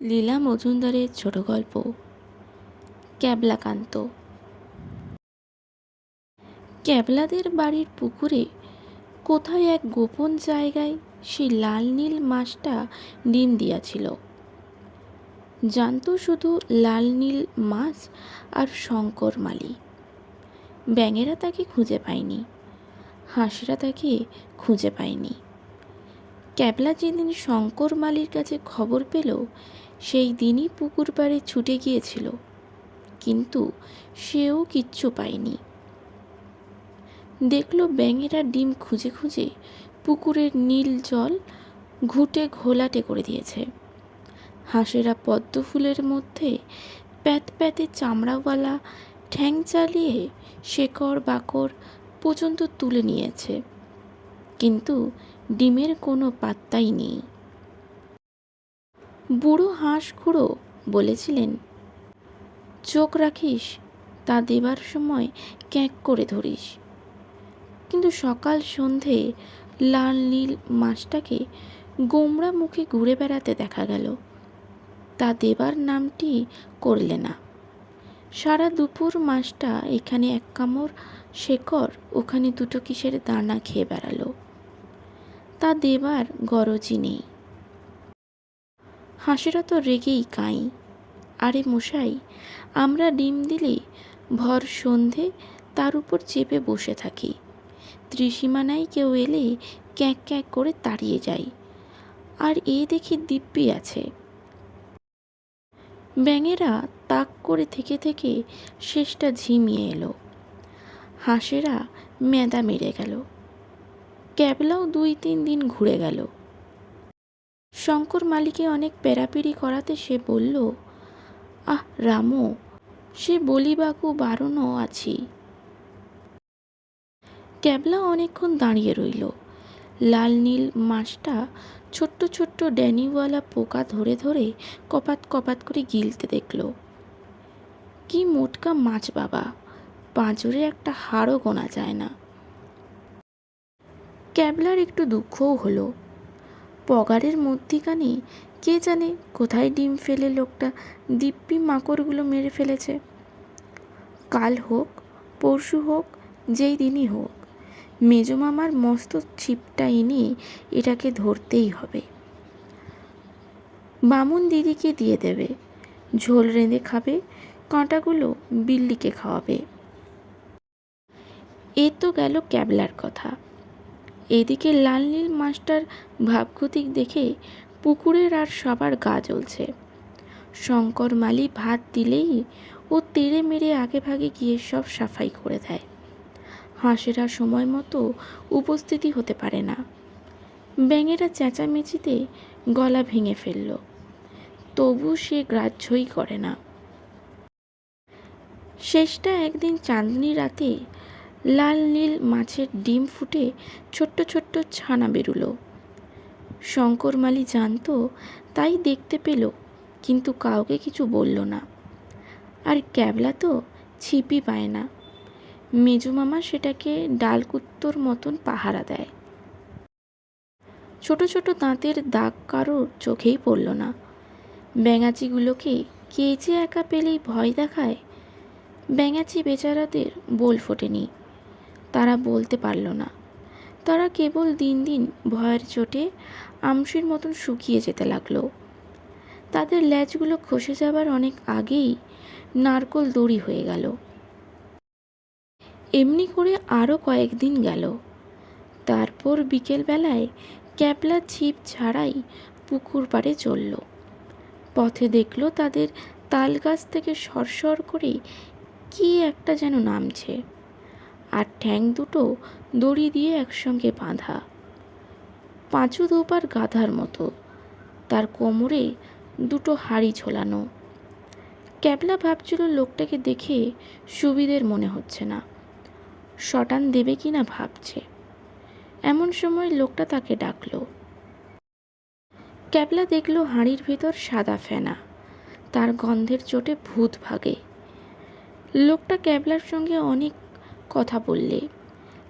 লীলা মজুমদারের ছোট গল্প। ক্যাবলাকান্ত। ক্যাবলাদের বাড়ির পুকুরে কোথায় এক গোপন জায়গায় সেই লাল নীল মাছটা ডিম দিয়াছিল। জানতো শুধু লাল নীল মাছ আর শঙ্কর মালি। ব্যাঙেরা তাকে খুঁজে পায়নি, হাঁসরা তাকে খুঁজে পায়নি। ক্যাবলা যেদিন শঙ্কর মালির কাছে খবর পেল সেই দিনই পুকুর পাড়ে ছুটে গিয়েছিল, কিন্তু সেও কিচ্ছু পায়নি। দেখল ব্যাঙেরা ডিম খুঁজে খুঁজে পুকুরের নীল জল ঘুটে ঘোলাটে করে দিয়েছে। হাঁসেরা পদ্ম ফুলের মধ্যে প্যাত প্যাতে চামড়াওয়ালা ঠ্যাং চালিয়ে শেকড় বাকড় পর্যন্ত তুলে নিয়েছে, কিন্তু ডিমের কোনো পাত্তাই নেই। বুড়ো হাঁস খুঁড়ো বলেছিলেন, চোখ রাখিস, তা দেবার সময় ক্যাঁক করে ধরিস। কিন্তু সকাল সন্ধে লাল নীল মাছটাকে গোমড়া মুখে ঘুরে বেড়াতে দেখা গেল। তা দেবার নামটি করলে না। সারা দুপুর মাছটা এখানে এক কামড় শেকড়, ওখানে দুটো কিসের দানা খেয়ে বেড়ালো। তা দেবার গরজই নেই। হাঁসেরা তো রেগেই কাঁই। আরে মশাই, আমরা ডিম দিলে ভর সন্ধে তার উপর চেপে বসে থাকি। ত্রিসীমানায় কেউ এলে ক্যাঁক ক্যাঁক করে তাড়িয়ে যাই। আর এ দেখি দিব্যি আছে। ব্যাঙেরা তাক করে থেকে থেকে শেষটা ঝিমিয়ে এলো। হাঁসেরা মেদা মেরে গেল। ক্যাবলাও দুই তিন দিন ঘুরে গেল। শঙ্কর মালিকে অনেক পেরাপিরি করাতে সে বলল, আহ, রামু, সে বলিবাকু বারণও আছি। ক্যাবলা অনেকক্ষণ দাঁড়িয়ে রইল। লাল নীল মাছটা ছোট্ট ছোট্ট ড্যানিওয়ালা পোকা ধরে ধরে কপাত কপাত করে গিলতে দেখল। কি মোটকা মাছ বাবা, পাঁজরে একটা হাড়ও গোনা যায় না ক্যাবলার একটু দুঃখও হলো। পগারের মধ্যিখানে, কে জানে কোথায় ডিম ফেলে লোকটা, দিব্যি মাকড়গুলো মেরে ফেলেছে। কাল হোক, পরশু হোক, যেই দিনই হোক, মেজো মামার মস্ত ছিপটা এনে এটাকে ধরতেই হবে। বামুন দিদিকে দিয়ে দেবে, ঝোল রেঁধে খাবে, কাঁটাগুলো বিল্লিকে খাওয়াবে। এ তো গেল ক্যাবলার কথা। এদিকে লাল নীল মাস্টার ভাবগতিক দেখে পুকুরের আর সবার গা জ্বলছে। শঙ্কর মালি ভাত দিলেই ও তেড়ে মেরে আগে ভাগে গিয়ে সব সাফাই করে দেয়। হাঁসেরা সময় মতো উপস্থিতি হতে পারে না। ব্যাঙেরা চেঁচামেচিতে গলা ভেঙে ফেলল। তবু সে গ্রাহ্যই করে না। শেষটা একদিন চাঁদনি রাতে লাল নীল মাছের ডিম ফুটে ছোট্ট ছোট্ট ছানা বেরুলো। শঙ্কর মালি জানতো, তাই দেখতে পেল, কিন্তু কাউকে কিছু বলল না। আর ক্যাবলা তো ছিপি পায় না। মেজু মামা সেটাকে ডালকুত্তোর মতন পাহারা দেয়। ছোট ছোট দাঁতের দাগ কারোর চোখেই পড়ল না। ব্যাঙাচিগুলোকে কে যে একা পেলেই ভয় দেখায়, ব্যাঙাচি বেচারাদের বোল ফোটেনি। তারা বলতে পারল না। তারা কেবল দিন দিন ভয়ের চোটে আমসির মতন শুকিয়ে যেতে লাগল। তাদের ল্যাজগুলো খসে যাবার অনেক আগেই নারকল দড়ি হয়ে গেল। এমনি করে আরও কয়েকদিন গেল। তারপর বিকেলবেলায় ক্যাপলা ছিপ ছাড়াই পুকুর পাড়ে চলল। পথে দেখল তাদের তাল গাছ থেকে সরসর করে কি একটা যেন নামছে। আর ঠ্যাং দুটো দড়ি দিয়ে একসঙ্গে বাঁধা। পাঁচু দোপার গাধার মতো। তার কোমরে দুটো হাড়ি ঝোলানো। ক্যাবলা ভাবছিল লোকটাকে দেখে সুবিধের মনে হচ্ছে না। শটান দেবে কি না ভাবছে। এমন সময় লোকটা তাকে ডাকল। ক্যাবলা দেখল হাঁড়ির ভেতর সাদা ফেনা। তার গন্ধের চোটে ভূত ভাগে। লোকটা ক্যাবলার সঙ্গে অনেক কথা বললে।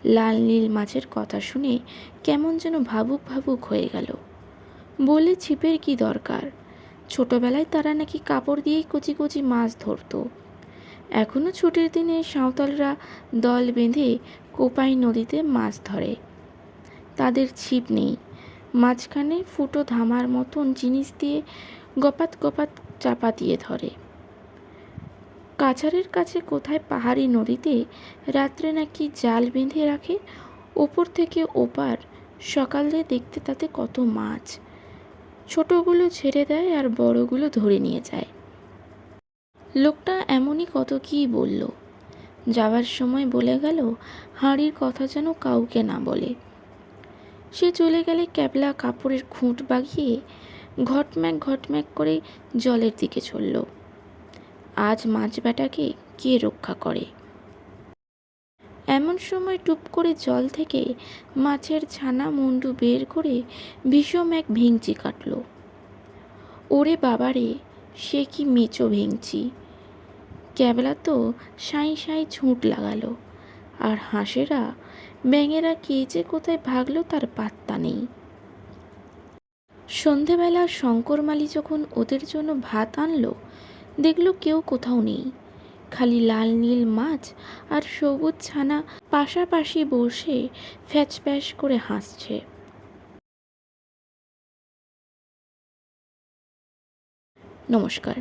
লাল নীল মাছের কথা শুনে কেমন যেন ভাবুক ভাবুক হয়ে গেল। বলে ছিপের কি দরকার? ছোটবেলায় তারা নাকি কাপড় দিয়েই কচি কচি মাছ ধরতো। এখনও ছুটির দিনে সাঁওতালরা দল বেঁধে কোপাই নদীতে মাছ ধরে। তাদের ছিপ নেই। মাঝখানে ফুটো ধামার মতন জিনিস দিয়ে গপাত গপাত চাপা দিয়ে ধরে। কাছারের কাছে কোথায় পাহাড়ি নদীতে রাত্রে নাকি জাল বেঁধে রাখে? ওপর থেকে ওপার, সকালে দেখতে তাতে কত মাছ। ছোটগুলো ছেড়ে দেয় আর বড়গুলো ধরে নিয়ে যায়। লোকটা এমনই কত কী বলল। যাওয়ার সময় বলে গেল, হাঁড়ির কথা যেন কাউকে না বলে। সে চলে গেলে ক্যাবলা কাপড়ের খুঁট বাগিয়ে ঘটম্যাক ঘটম্যাক করে জলের দিকে চলল আজ মাছ বেটাকে কে রক্ষা করে? এমন সময় টুপ করে জল থেকে মাছের ছানা মুন্ডু বের করে বিষম এক ভেঙচি কাটল। ওরে বাবারে, সে কি মেচো ভেঙচি। ক্যাবলা তো সাঁই সাঁই ছুঁট লাগালো। আর হাঁসেরা, ব্যাঙেরা কে যে কোথায় ভাগলো তার পাত্তা নেই। সন্ধেবেলা শঙ্করমালি যখন ওদের জন্য ভাত আনলো দেখল কেউ কোথাও নেই। খালি লাল নীল মাছ আর সবুজ ছানা পাশাপাশি বসে ফ্যাচপ্যাচ করে হাসছে। নমস্কার।